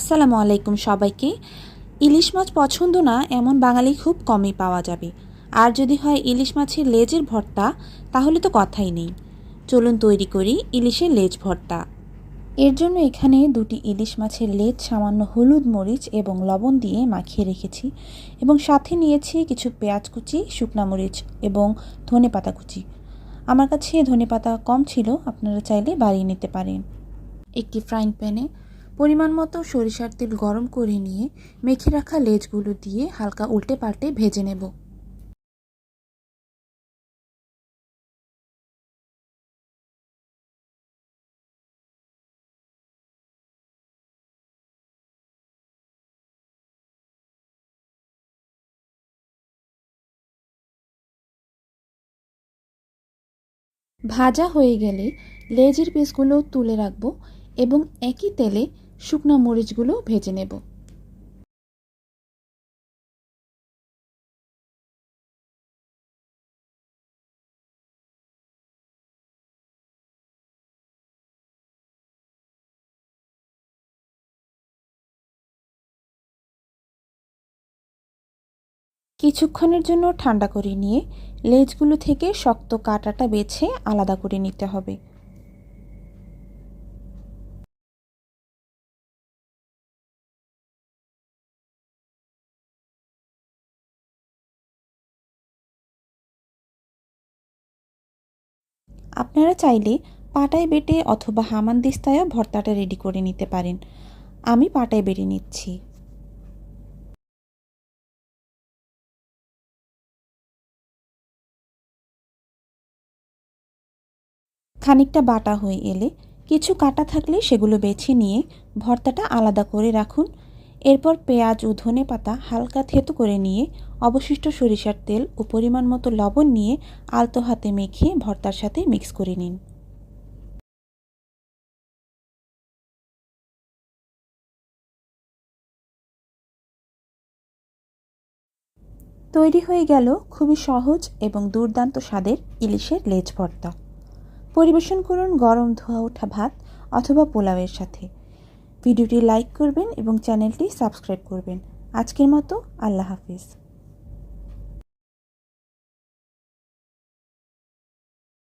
আসসালামু আলাইকুম সবাইকে। ইলিশ মাছ পছন্দ না, এমন বাঙালি খুব কমই পাওয়া যাবে। আর যদি হয় ইলিশ মাছের লেজের ভর্তা, তাহলে তো কথাই নেই। চলুন তৈরি করি ইলিশের লেজ ভর্তা। এর জন্য এখানে দুটি ইলিশ মাছের লেজ, সামান্য হলুদ মরিচ এবং লবণ দিয়ে মাখিয়ে রেখেছি এবং সাথে নিয়েছি কিছু পেঁয়াজ কুচি, শুকনা মরিচ এবং ধনে পাতা কুচি। আমার কাছে ধনে পাতা কম ছিল, আপনারা চাইলে বাড়িয়ে নিতে পারেন। একটি ফ্রাইং প্যানে পরিমাণ মতো সরিষার তেল গরম করে নিয়ে মেখে রাখা লেজগুলো দিয়ে হালকা উল্টে পাল্টে ভেজে নেব। ভাজা হয়ে গেলে লেজের পিসগুলো তুলে রাখব এবং একই তেলে শুকনো মরিচগুলো ভেজে নেব। কিছুক্ষণের জন্য ঠান্ডা করে নিয়ে লেজগুলো থেকে শক্ত কাঁটাটা বেছে আলাদা করে নিতে হবে। আপনারা চাইলে পাটায় বেটে অথবা হামানদিস্তায়ও ভর্তাটা রেডি করে নিতে পারেন। আমি পাটায় বেটে নিচ্ছি। খানিকটা বাটা হয়ে এলে কিছু কাটা থাকলে সেগুলো বেছে নিয়ে ভর্তাটা আলাদা করে রাখুন। এরপর পেঁয়াজ ও ধনে পাতা হালকা থেতো করে নিয়ে, অবশিষ্ট সরিষার তেল ও পরিমাণ মতো লবণ নিয়ে আলতো হাতে মেখে ভর্তার সাথে মিক্স করে নিন। তৈরি হয়ে গেল খুবই সহজ এবং দুর্দান্ত স্বাদের ইলিশের লেজ ভর্তা। পরিবেশন করুন গরম ধোয়া ওঠা ভাত অথবা পোলাওয়ের সাথে। ভিডিওটি লাইক করবেন এবং চ্যানেলটি সাবস্ক্রাইব করবেন। আজকের মতো আল্লাহ হাফিজ।